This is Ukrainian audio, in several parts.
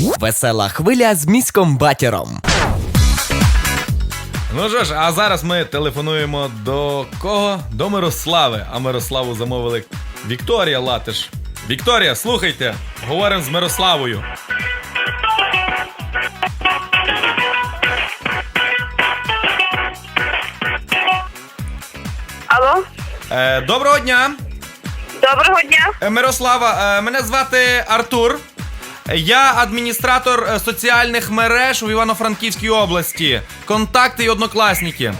Весела хвиля з міськом батіром. Ну що ж, а зараз ми телефонуємо до кого? До Мирослави. А Мирославу замовили Вікторія Латиш. Вікторія, слухайте, говоримо з Мирославою. Алло, Е, доброго дня! доброго дня. Е, Мирослава, е, мене звати Артур. Я адміністратор е, соціальних мереж у Івано-Франківській області. Контакти і однокласники.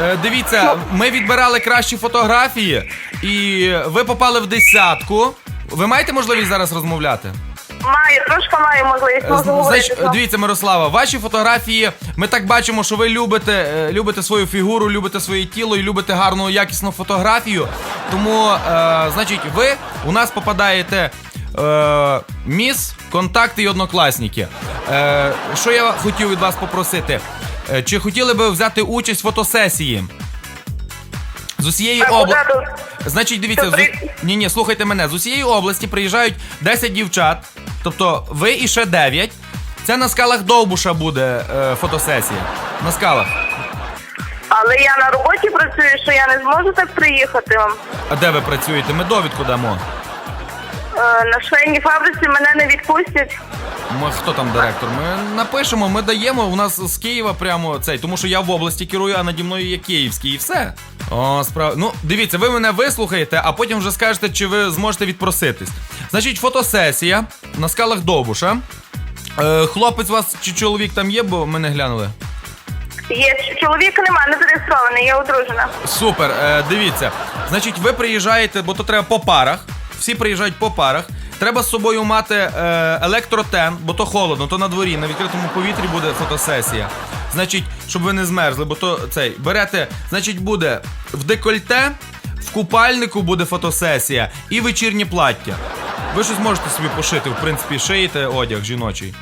Е, Дивіться, ми відбирали кращі фотографії, і ви попали в десятку. Ви маєте можливість зараз розмовляти? Маю, трошки маю можливість можу говорити. Значить, дивіться, Мирослава, ваші фотографії. Ми так бачимо, що ви любите, е, любите свою фігуру, любите своє тіло і любите гарну якісну фотографію. Тому, е, значить, ви у нас попадаєте. Е, міс, контакти і однокласники. Е, що я хотів від вас попросити? Е, чи хотіли би взяти участь в фотосесії? З усієї області. Значить, дивіться, з... ні, ні, слухайте мене. З усієї області приїжджають 10 дівчат, тобто ви і ще 9. Це на скалах Довбуша буде е, фотосесія. На скалах. Але я на роботі працюю, що я не зможу так приїхати. А де ви працюєте? Ми довідку дамо. Е, на швейній фабриці мене не відпустять. Ми, хто там директор? Ми напишемо, ми даємо. У нас з Києва прямо цей, тому що я в області керую, а наді мною є київський, і все. О, справа. Ну, дивіться, ви мене вислухаєте, а потім вже скажете, чи ви зможете відпроситись. Значить, фотосесія на скалах Довбуша. Е, хлопець у вас чи чоловік там є, бо ми не глянули. Є чоловіка нема, не зареєстрований, я одружена. Супер, е, дивіться. Значить, ви приїжджаєте, бо то треба по парах. Всі приїжджають по парах. Треба з собою мати е, електротен, бо то холодно, то на дворі, на відкритому повітрі буде фотосесія. Значить, щоб ви не змерзли, бо то цей. Берете, значить, буде в декольте, в купальнику буде фотосесія і вечірнє плаття. Ви щось можете собі пошити, в принципі, шиєте одяг жіночий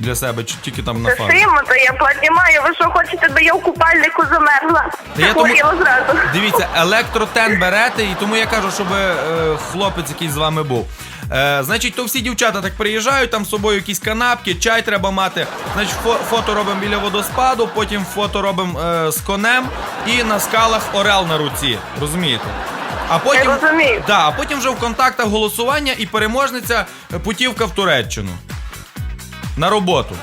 для себе, чи тільки там на Це фарб. то я платі маю. Ви що хочете, би я в купальнику замерзла? Я тому- зразу. Дивіться, електротен берете, і тому я кажу, щоб е, хлопець якийсь з вами був. Е, значить, то всі дівчата так приїжджають, там з собою якісь канапки, чай треба мати. Значить, фо- фото робимо біля водоспаду, потім фото робимо е, з конем і на скалах орел на руці. Розумієте? А потім, Я розумію. Да, а потім вже в контактах голосування і переможниця е, путівка в Туреччину. На роботу.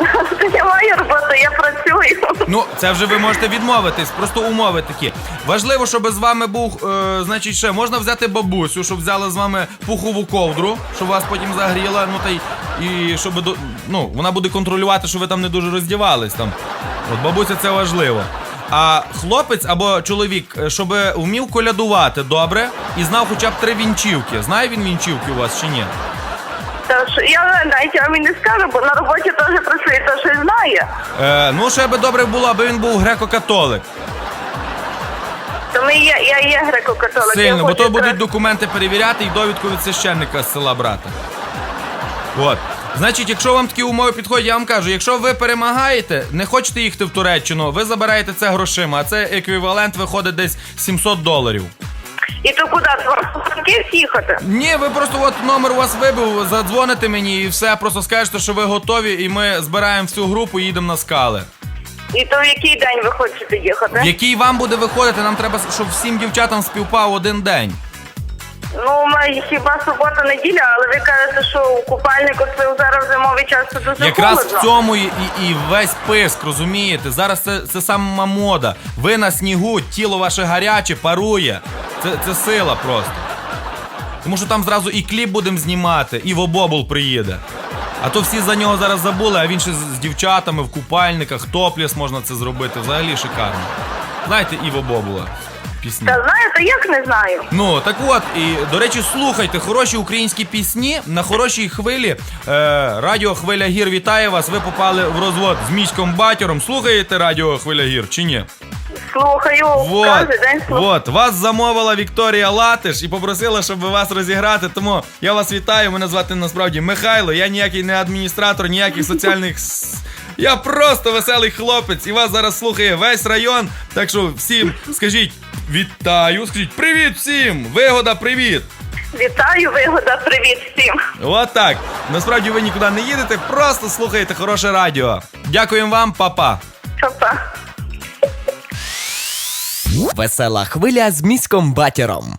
Я маю роботу, я працюю. Ну, це вже ви можете відмовитись, просто умови такі. Важливо, щоб з вами був, е, значить, ще можна взяти бабусю, щоб взяла з вами пухову ковдру, щоб вас потім загріла. Ну та й і щоб до- ну, вона буде контролювати, що ви там не дуже роздівались там. От бабуся це важливо. А хлопець або чоловік, е, щоб вмів колядувати добре і знав хоча б три вінчівки. Знає він вінчівки у вас чи ні? Тож я навіть вам і не скажу, бо на роботі теж працює, то щось знає. Е, ну, ще би добре було, аби він був греко-католик. Тому я, я є греко-католик. Сильно, бо то будуть документи перевіряти і довідку від священника з села брати. От. Значить, якщо вам такі умови підходять, я вам кажу, якщо ви перемагаєте, не хочете їхати в Туреччину, ви забираєте це грошима, а це еквівалент виходить десь 700 доларів. І то куди? З Франківськ їхати? Ні, ви просто от номер у вас вибив, задзвоните мені і все, просто скажете, що ви готові, і ми збираємо всю групу і їдемо на скали. І то в який день ви хочете їхати? В який вам буде виходити, нам треба, щоб всім дівчатам співпав один день. Ну, ми хіба субота, неділя, але ви кажете, що у купальнику це зараз зимовий час це дуже Якраз холодно. в цьому і, і, і весь писк, розумієте? Зараз це, це сама мода. Ви на снігу, тіло ваше гаряче, парує. Це, це сила просто. Тому що там зразу і кліп будемо знімати, і Вобобул приїде. А то всі за нього зараз забули, а він ще з, з дівчатами в купальниках, топліс можна це зробити. Взагалі шикарно. Знаєте, Іво Бобула пісні. Та знаєте, як не знаю. Ну так от, і до речі, слухайте хороші українські пісні на хорошій хвилі. Е, радіо Хвиля Гір вітає вас. Ви попали в розвод з міськом батіром. Слухаєте радіо Хвиля Гір чи ні? Слухаю, Вот, кожен день слухаю. вот, вас замовила Вікторія Латиш і попросила, щоб вас розіграти. Тому я вас вітаю. Мене звати насправді Михайло. Я ніякий не адміністратор, ніяких соціальних. Я просто веселий хлопець, і вас зараз слухає весь район. Так що всім скажіть вітаю, скажіть привіт всім! Вигода, привіт! Вітаю, вигода, привіт всім. От так. Насправді ви нікуди не їдете, просто слухаєте хороше радіо. Дякуємо вам, па-па. Па-па. Весела хвиля з міськом батіром.